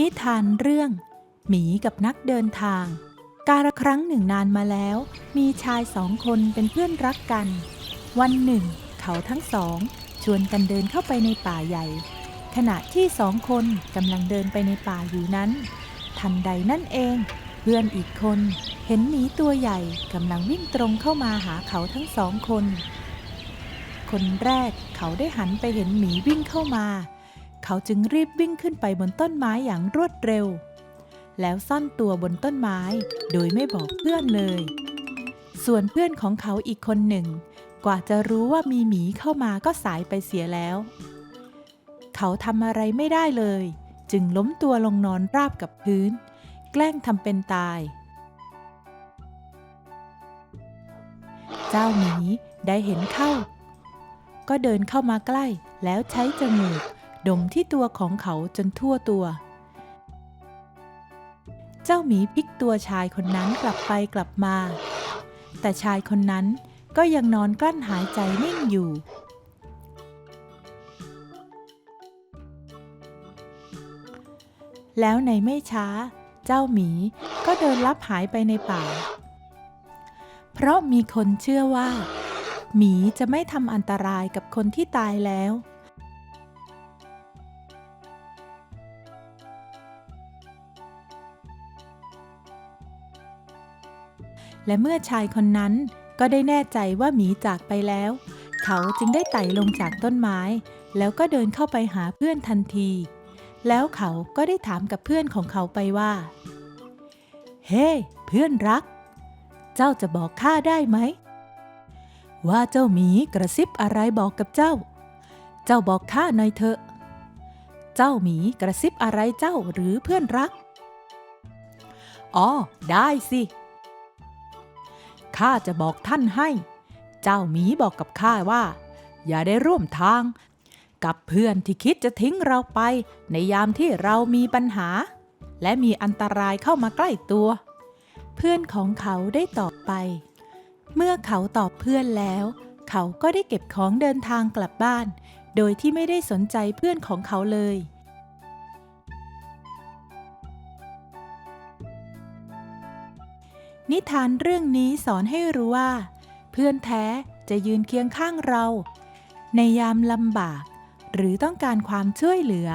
นิทานเรื่อง หมีกับนักเดินทาง กาละครั้งหนึ่งนานมาแล้ว มีชายสองคนเป็นเพื่อนรักกัน วันหนึ่ง เขาทั้งสอง ชวนกันเดินเข้าไปในป่าใหญ่ ขณะที่สองคนกำลังเดินไปในป่าอยู่นั้น ทันใดนั่นเอง เพื่อนอีกคนเห็นหมีตัวใหญ่กำลังวิ่งตรงเข้ามาหาเขาทั้งสองคน คนแรกเขาได้หันไปเห็นหมีวิ่งเข้ามา เขาจึงรีบวิ่งขึ้นไปบนต้นไม้อย่างรวดเร็ว แล้วซ่อนตัวบนต้นไม้ โดยไม่บอกเพื่อนเลย ส่วนเพื่อนของเขาอีกคนหนึ่ง กว่าจะรู้ว่ามีหมีเข้ามาก็สายไปเสียแล้ว เขาทำอะไรไม่ได้เลย จึงล้มตัวลงนอนราบกับพื้น แกล้งทำเป็นตาย เจ้าหมีได้เห็นเข้า ก็เดินเข้ามาใกล้แล้วใช้จมูก ดมที่ตัวของเขาจนทั่วตัว เจ้าหมีพลิกตัวชายคนนั้นกลับไปกลับมา แต่ชายคนนั้นก็ยังนอนกลั้นหายใจนิ่งอยู่ แล้วในไม่ช้า เจ้าหมีก็เดินลับหายไปในป่า เพราะมีคนเชื่อว่า หมีจะไม่ทำอันตรายกับคนที่ตายแล้ว และเมื่อชายคนนั้นก็ได้แน่ใจว่าหมีจากไปแล้ว เขาจึงได้ไต่ลงจากต้นไม้ แล้วก็เดินเข้าไปหาเพื่อนทันที แล้วเขาก็ได้ถามกับเพื่อนของเขาไปว่า เฮ้เพื่อนรัก เจ้าจะบอกข้าได้ไหม ว่าเจ้าหมีกระซิบอะไรบอกกับเจ้า เจ้าบอกข้าหน่อยเถอะ เจ้าหมีกระซิบอะไรเจ้าหรือเพื่อนรัก อ๋อ ได้สิ ข้าจะบอกท่านให้ เจ้าหมีบอกกับข้าว่า อย่าได้ร่วมทาง กับเพื่อนที่คิดจะทิ้งเราไป ในยามที่เรามีปัญหา และมีอันตรายเข้ามาใกล้ตัว เพื่อนของเขาได้ตอบไป เมื่อเขาตอบเพื่อนแล้ว เขาก็ได้เก็บของเดินทางกลับบ้าน โดยที่ไม่ได้สนใจเพื่อนของเขาเลย นิทานเรื่องนี้สอนให้รู้ว่า เพื่อนแท้จะยืนเคียงข้างเรา ในยามลำบาก หรือต้องการความช่วยเหลือ